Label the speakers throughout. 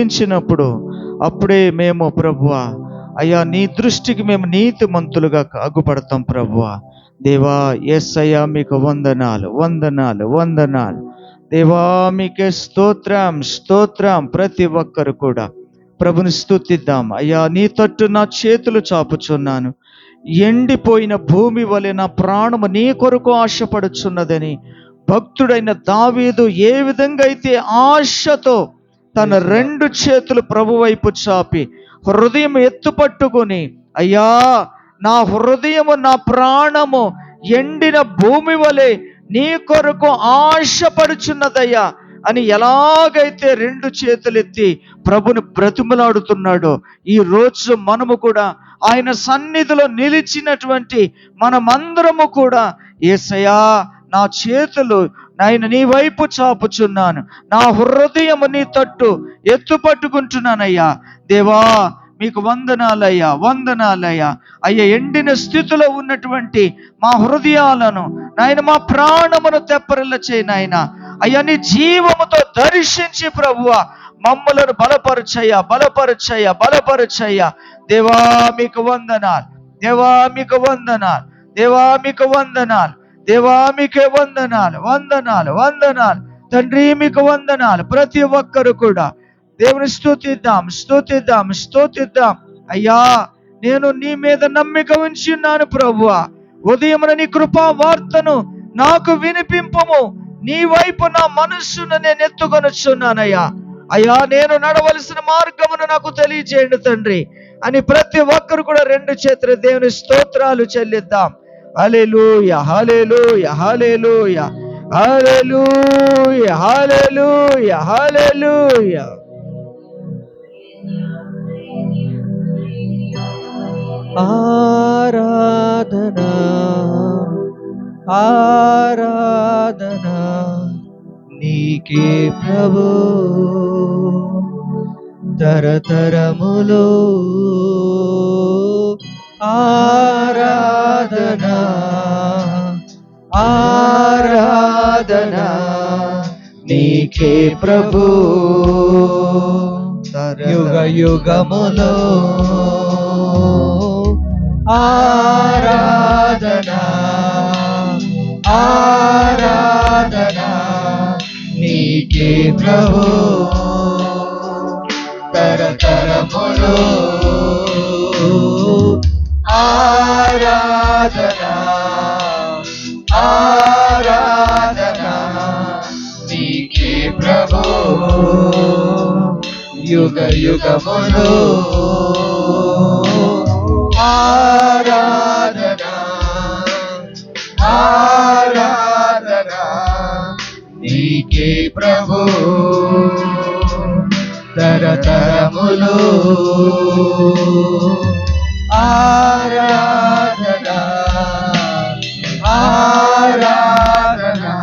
Speaker 1: ఇచ్చినప్పుడు అప్పుడే మేము ప్రభువ అయ్యా నీ దృష్టికి మేము నీతి మంతులుగా అగ్గుపడతాం ప్రభువ. దేవా ఎస్ అయ్యా మీకు వందనాలు వందనాలు వందనాలు. దేవా మీకే స్తోత్రం స్తోత్రం ప్రతి ఒక్కరు కూడా. ప్రభుని స్థుతిద్దాం. అయ్యా నీ తట్టు నా చేతులు చాపుచున్నాను. ఎండిపోయిన భూమి వలె నా ప్రాణము నీ కొరకు ఆశపడుచున్నదని భక్తుడైన దావీదు ఏ విధంగా అయితే ఆశతో తన రెండు చేతులు ప్రభు వైపు చాపి హృదయం ఎత్తుపట్టుకొని అయ్యా నా హృదయము నా ప్రాణము ఎండిన భూమి వలె నీ కొరకు ఆశపడుచున్నదయ్యా అని ఎలాగైతే రెండు చేతులెత్తి ప్రభుని బ్రతిమలాడుతున్నాడో ఈ రోజు మనము కూడా ఆయన సన్నిధిలో నిలిచినటువంటి మనమందరము కూడా ఏసయా నా చేతులు నాయన నీ వైపు చాపుచున్నాను. నా హృదయము నీ తట్టు ఎత్తు పట్టుకుంటున్నానయ్యా దేవా మీకు వందనాలయ్యా వందనాలయ్యా. అయ్యా ఎండిన స్థితిలో ఉన్నటువంటి మా హృదయాలను నాయన మా ప్రాణమును తెప్పరిల్ల నాయన. అయ్యా నీ జీవముతో దర్శించి ప్రభువ. మమ్మలను బలపరచయ్యా బలపరచయ్యా బలపరచయ్యా. దేవా మీకు వందనాలు. దేవా మీకు వందనాలు. దేవా మీకు వందనాలు. దేవా మీకే వందనాలు వందనాలు వందనాలు. తండ్రి మీకు వందనాలు ప్రతి ఒక్కరు కూడా. దేవుని స్థుతిద్దాం స్థుతిద్దాం స్థుతిద్దాం అయ్యా నేను నీ మీద నమ్మిక ఉంచి ఉన్నాను ప్రభువ. ఉదయమున నీ కృపా వార్తను నాకు వినిపింపము. నీ వైపు నా మనస్సును నేను ఎత్తుకొనొచ్చున్నానయ్యా. అయ్యా నేను నడవలసిన మార్గమును నాకు తెలియజేయండి తండ్రి. అని ప్రతి ఒక్కరు కూడా రెండు చేతుల దేవుని స్తోత్రాలు చెల్లిద్దాం. హల్లెలూయ హల్లెలూయ హల్లెలూయ హల్లెలూయ హల్లెలూయ హల్లెలూయ ఆరాధనా ఆరాధనా నీకే ప్రభు తరతరములో ఆరాధనా ఆరాధనా నీకే ప్రభు. యుగ యుగములో ఆరాధనా ఆరాధనా నీకే ప్రభు. తరతరములో ఆరాధనా ఆరాధనా నీకే ప్రభు. యుగ యుగములో ఆరాధనా ఆరాధనా నీకే ప్రభు. తరతరములు ఆరాధనా ఆరాధనా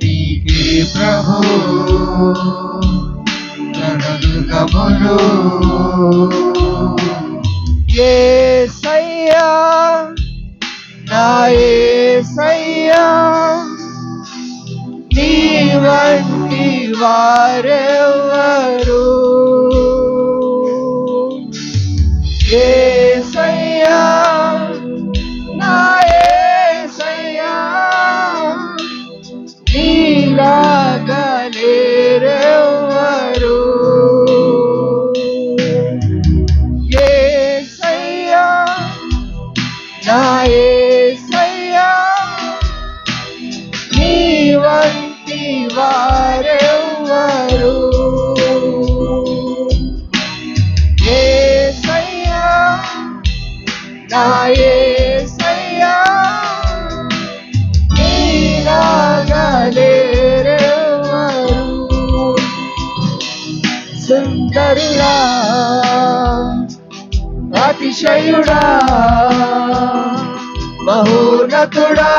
Speaker 1: నీకే ప్రభు ఏ ఏసయ్యా నా ఏసయ్యా నీ వంటి వారెవరు సుందరుడా అతిశయుడా. మహోన్నతుడా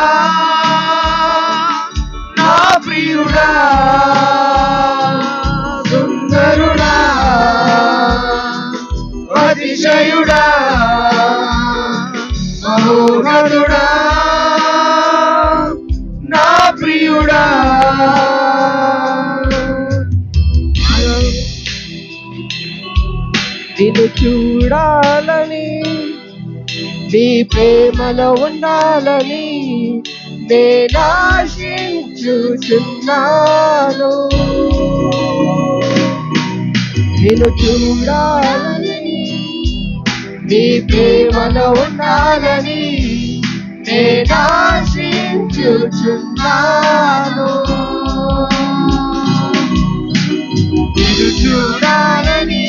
Speaker 1: నా ప్రియుడా.
Speaker 2: ప్రేమలో ఉండాలని నేను చూడాలని నీ ప్రేమలో ఉండాలని నేను చూడాలని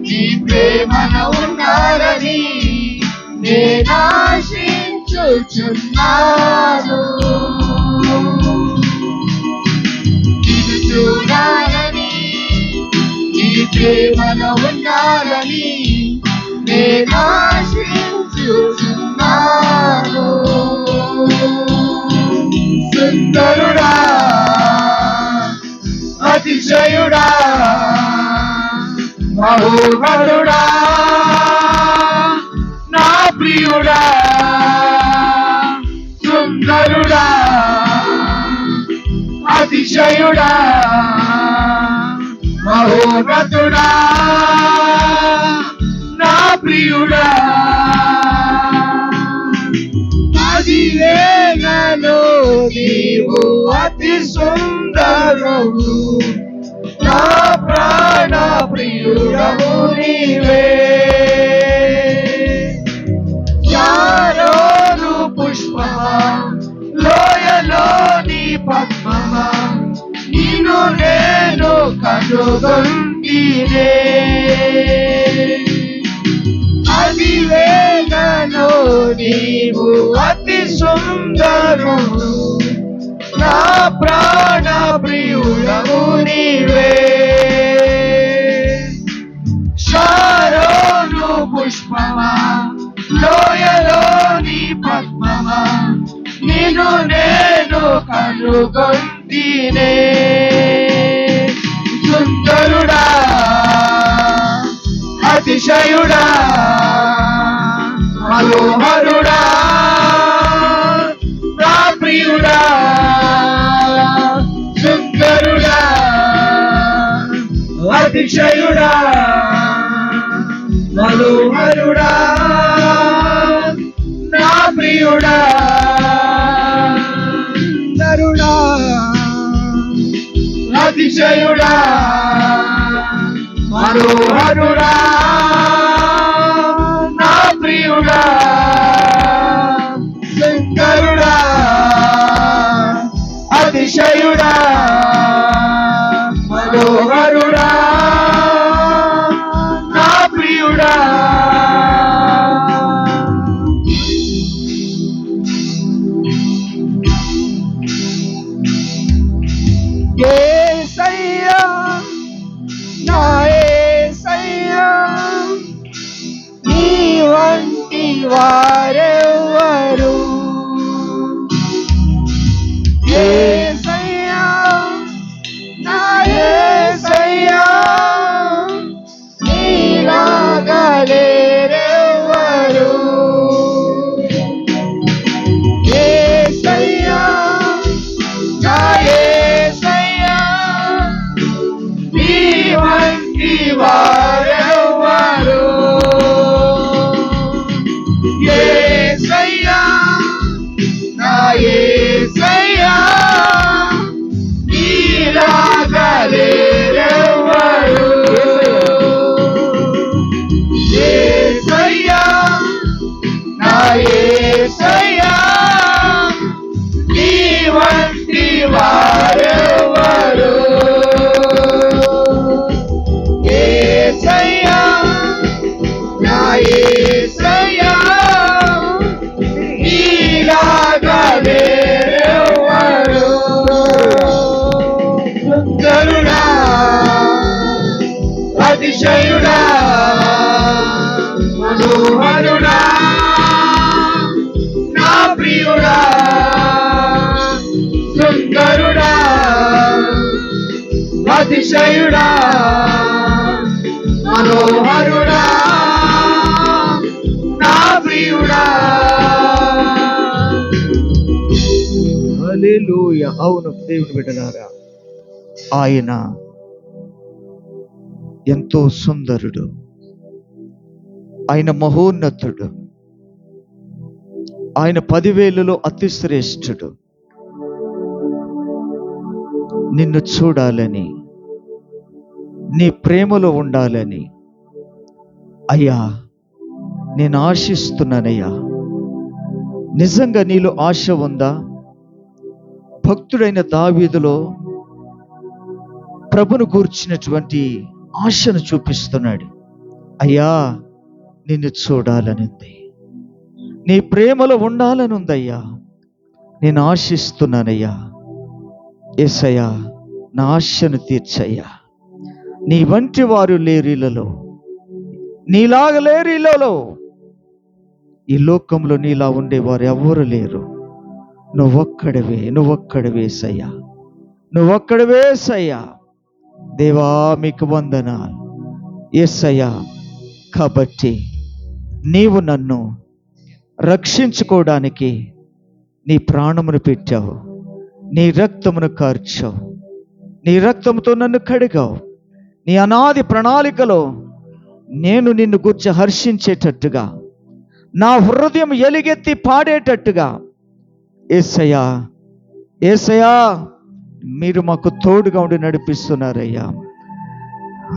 Speaker 2: నీ ప్రేమలో ఉండాలని నేను ఆశించుచున్నాను చూడాలని నీ ప్రేమలో ఉండాలని నేను ఆశించుచున్నాను సుందరుడా అతిశయుడా మహోహరుడా ప్రియుడా సుందరుడా అతిశయుడా మహోన్నతుడా నా ప్రియుడా. అది వేగలో నీవు అతి సుందరము నా ప్రాణ ప్రియుడము నీవే. పుష్పమా లోయలోని పద్మమా నిన్ను నేను కనుగొంటినే అది వేగను నీవు అతి సుందరుడు నా ప్రాణ ప్రియుడము నీవే. కనుగొంటినే సుందరుడా అతిశయుడా మనోహరు విజయుడా మనోహరుడా నా ప్రియుడా శంకరుడా అతిశయుడా. అతిశయుడా మనోహరుడా నా ప్రియుడా. అవును దేవుని బిడ్డలారా ఆయన
Speaker 1: ఎంతో సుందరుడు. ఆయన మహోన్నతుడు. ఆయన పదివేలలో అతి శ్రేష్ఠుడు నిన్ను చూడాలని నీ ప్రేమలో ఉండాలని. అయ్యా నేను ఆశిస్తున్నానయ్యా. నిజంగా నీలో ఆశ ఉందా? భక్తుడైన దావీదులో ప్రభును కూర్చినటువంటి ఆశను చూపిస్తున్నాడు. అయ్యా నిన్ను చూడాలనుంది. నీ ప్రేమలో ఉండాలనుందయ్యా. నేను ఆశిస్తున్నానయ్యా. ఎసయ్యా నా ఆశను తీర్చయ్యా. నీ వంటి వారు లేరీలలో. నీలాగా లేరీలలో. ఈ లోకంలో నీలా ఉండేవారు ఎవ్వరు లేరు. నువ్వొక్కడవే నువ్వొక్కడవే సయ్యా. నువ్వొక్కడవే సయ్యా. దేవా మీకు వందనాలు. ఎస్సయ్యా కాబట్టి నీవు నన్ను రక్షించుకోవడానికి నీ ప్రాణమును పెట్టావు. నీ రక్తమును కార్చావు. నీ రక్తముతో నన్ను కడిగావు. నీ అనాది ప్రణాళికలో నేను నిన్ను గుర్చి హర్షించేటట్టుగా నా హృదయం ఎలుగెత్తి పాడేటట్టుగా ఏసయ్యా ఏసయ్యా మీరు మాకు తోడుగా ఉండి నడిపిస్తున్నారయ్యా.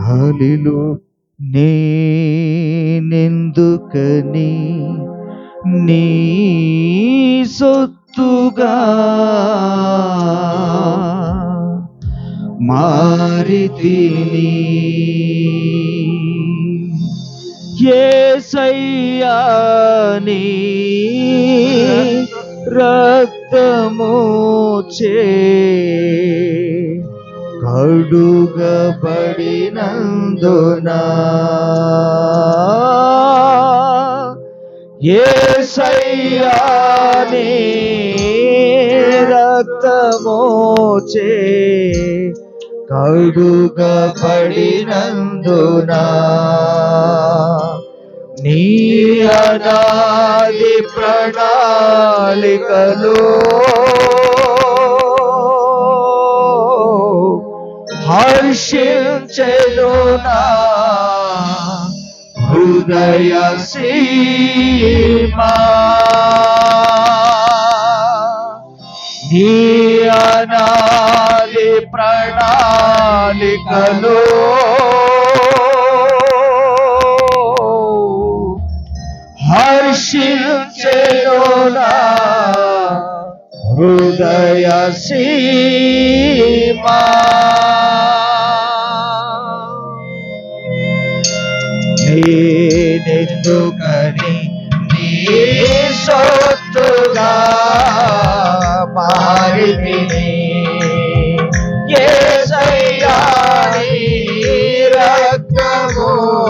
Speaker 1: హలిలో నేనెందుకని నీ సొత్తుగా? మారితిని. ఏసయ్యాని రక్తమోచే రక్తము చే కడుగబడినందునా. ఏసయ్యా నీ కడుగా పడినందున నీ అనాది ప్రణాళికలో హర్షించెలునా హృదయ సీమా. నీ అనా ప్రణాళికలో హర్షించెలునా హృదయ సీమా నేనెందుకని నీ సొత్తుగా మారితిని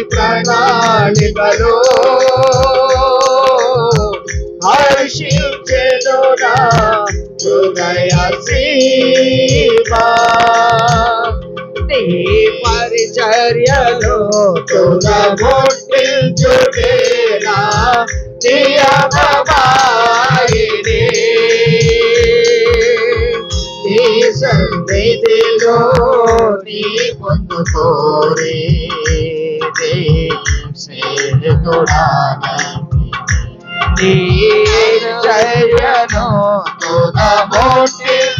Speaker 1: రక్తము చే కడుగబడినందునా నీ అనాది ప్రణాళికలో హర్షించెనునా హృదయ సీమా నీ అనాది ప్రణాళికలో హర్షించెనునా హృదయ సీమా నీ పరిచర్యలో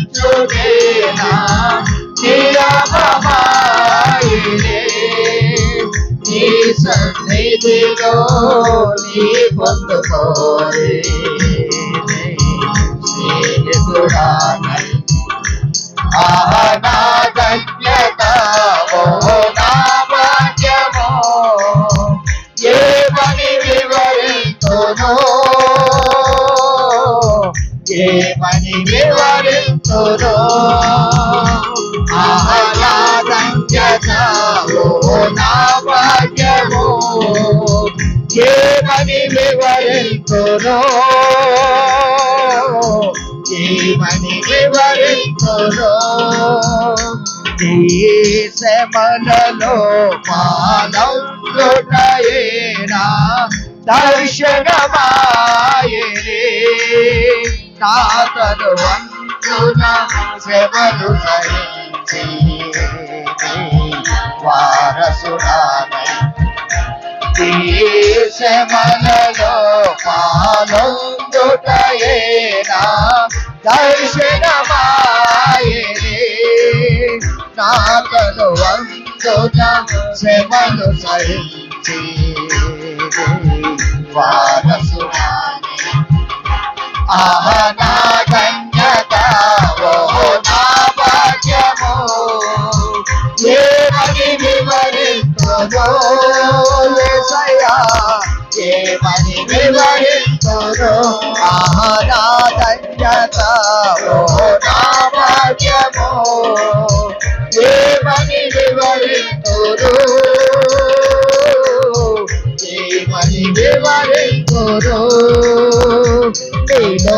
Speaker 1: తుదముట్టించుటేనా నియమమాయినే నీ సన్నిధిలో నీ పొందు కోరే నీ చర్యను తుదముట్టించుటేనా నియమమాయినే నీ సన్నిధిలో నీ పొందుకోరే స్నేహితుడానై ఆనాగన్యత వివరించురో ఆహ్లాదం జో నా భాగ్యము ఏమని వివరించురో ఏమని వివరించురో మనలో మానవుడయేనా దర్శనమాయే నాతను వంతున శ్రమలు సహించి వారసుడానై దేశమలలో పాలొందుటయేనా దర్శనమాయనే నాకను వందున శ్రమలు సహించి వారసుడానే ఏమని వివరించును యేసయ్యా ఏమని వివరించును ఆహా నా ధన్యత ఓ నా భాగ్యము ఏమని వివరించును ఏమని వివరించును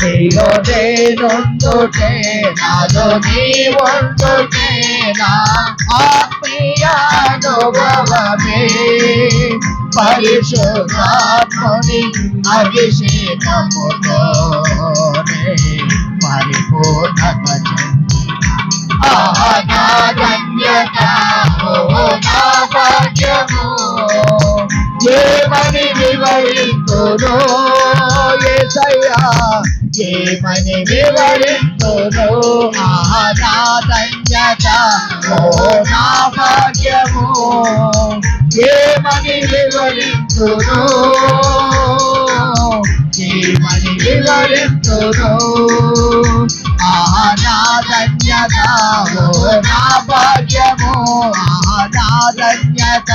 Speaker 1: నీలో నేనుండుటే నాలో నీ ఉండుటే నా ఆత్మీయానుభవమే పరిశుద్ధాత్ముని అభిషేకముతోనే పరిపూర్ణత చెందిన ఆహా నా ధన్యత ఓ నా భాగ్యము ఏమని వివరింతును యేసయ్యా ఏమని వివరింతును ఆహా ఓ నా భాగ్యము ఏమని వివరింతును ఏమని వివరింతును ఆహా నా ధన్యత ఓ నా భాగ్యము ఆహా నా ధన్యత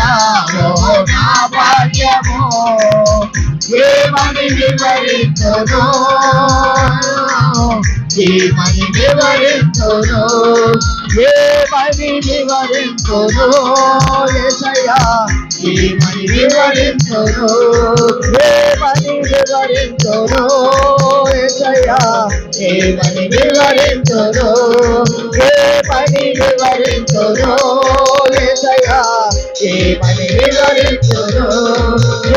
Speaker 1: ఓ నా భాగ్యము ఏమని వివరించును? ఏమని వివరించును? ఏమని వివరించును? యేసయ్యా ఏమని వివరింతును ఏమని వివరింతును యేసయ్యా ఏమని వివరింతును ఏమని వివరింతును యేసయ్యా ఏమని వివరింతును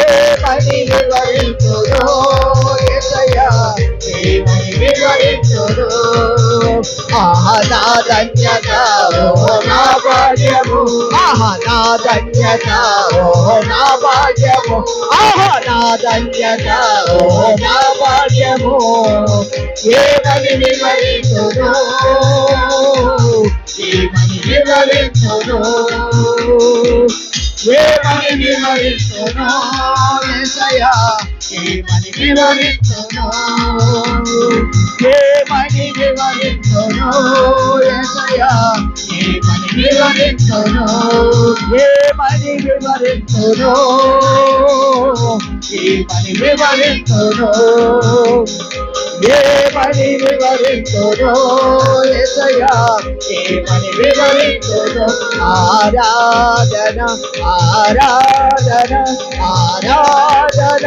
Speaker 1: ఏమని వివరింతును యేసయ్యా ఏమని వివరింతును నా ఓ నా భాగ్యము. ఆహా నా ఓ నా భాగ్యము. ఆహా నా ఓ నా భాగ్యము. ఏమని వివరించును? ఏమని వివరించును? ఏమని వివరించును? ఏసయా ఏమని వివరించును ఏమని వివరించును యేసయ్యా ఏమని వివరించును ఏమని వివరించును ఏమని వివరించును ఏమని వివరించును యేసయ్యా ఏమని వివరించును ఆరాధన ఆరాధన ఆరాధన.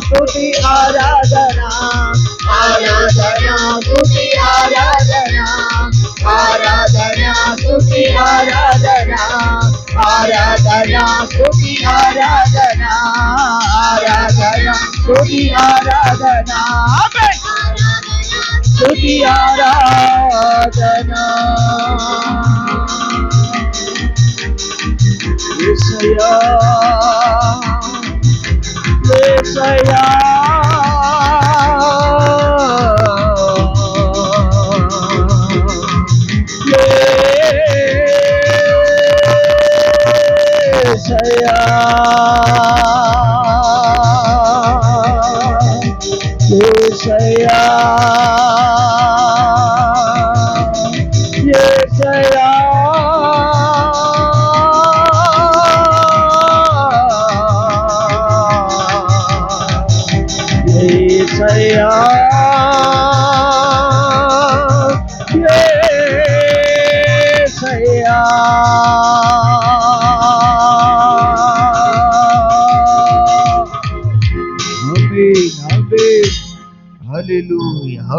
Speaker 1: स्तुति आराधना। आराधना स्तुति आराधना। आराधना स्तुति आराधना। आराधना स्तुति आराधना। आराधना स्तुति आराधना। स्तुति आराधना। विषया Yeah.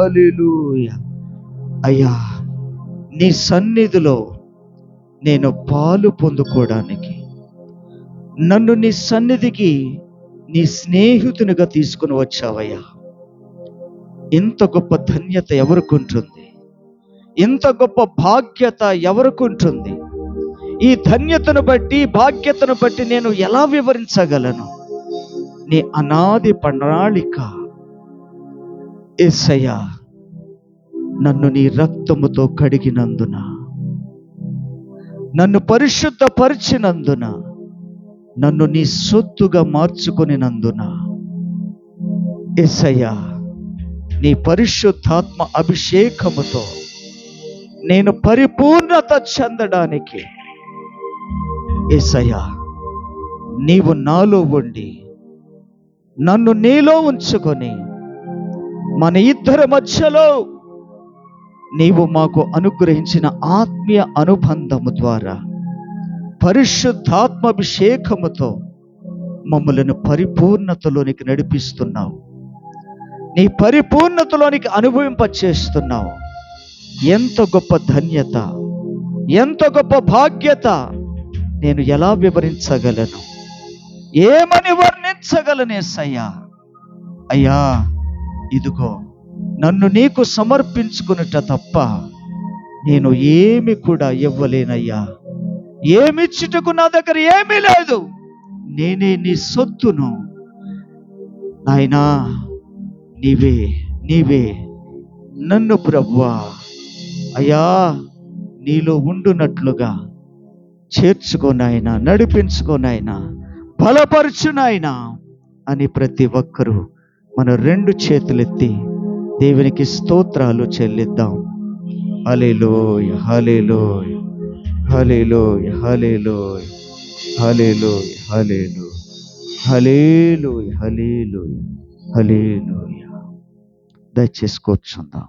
Speaker 1: హల్లెలూయా. అయ్యా నీ సన్నిధిలో నేను పాలు పొందుకోవడానికి నన్ను నీ సన్నిధికి నీ స్నేహితునిగా తీసుకుని వచ్చావయ్యా. ఇంత గొప్ప ధన్యత ఎవరికి ఇంత గొప్ప భాగ్యత ఎవరికి ఉంటుంది ఈ ధన్యతను బట్టి భాగ్యతను బట్టి నేను ఎలా వివరించగలను? నీ అనాది ప్రణాళిక ఎస్సయ్యా నన్ను నీ రక్తముతో కడిగినందున. నన్ను పరిశుద్ధపరిచినందున. నన్ను నీ సొత్తుగా మార్చుకునినందున. ఎస్సయ్యా నీ పరిశుద్ధాత్మ అభిషేకముతో నేను పరిపూర్ణత చెందడానికి. ఎస్సయ్యా నీవు నాలో ఉండి నన్ను నీలో ఉంచుకొని మన ఇద్దరి మధ్యలో నీవు మాకు అనుగ్రహించిన ఆత్మీయ అనుబంధము ద్వారా పరిశుద్ధాత్మాభిషేకముతో మమ్మలను పరిపూర్ణతలోనికి నడిపిస్తున్నావు. నీ పరిపూర్ణతలోనికి అనుభవింపచేస్తున్నావు. ఎంత గొప్ప ధన్యత ఎంత గొప్ప భాగ్యత నేను ఎలా వివరించగలను? ఏమని వర్ణించగలనే సయ్యా అయ్యా ఇదిగో నన్ను నీకు సమర్పించుకునుట తప్ప నేను ఏమి కూడా ఇవ్వలేనయ్యా. ఏమిచ్చుటకు నా దగ్గర ఏమీ లేదు. నేనే నీ సొత్తును. నాయనా నీవే నీవే నన్ను ప్రభువా. అయ్యా నీలో ఉండునట్లుగా. చేర్చుకో నాయనా నడిపించుకో నాయనా నాయనా అని ప్రతి ఒక్కరూ మన రెండు చేతులెత్తి దేవునికి స్తోత్రాలు చెల్లిద్దాం. హలేలోయ్ హలేలోయ్ హలేలోయ్ హలేలోయ్ హలేలోయ్ హలేలోయ్ హలేలోయ్ హలేలోయ్ హలేలోయ దయచేసి కూర్చుందాం.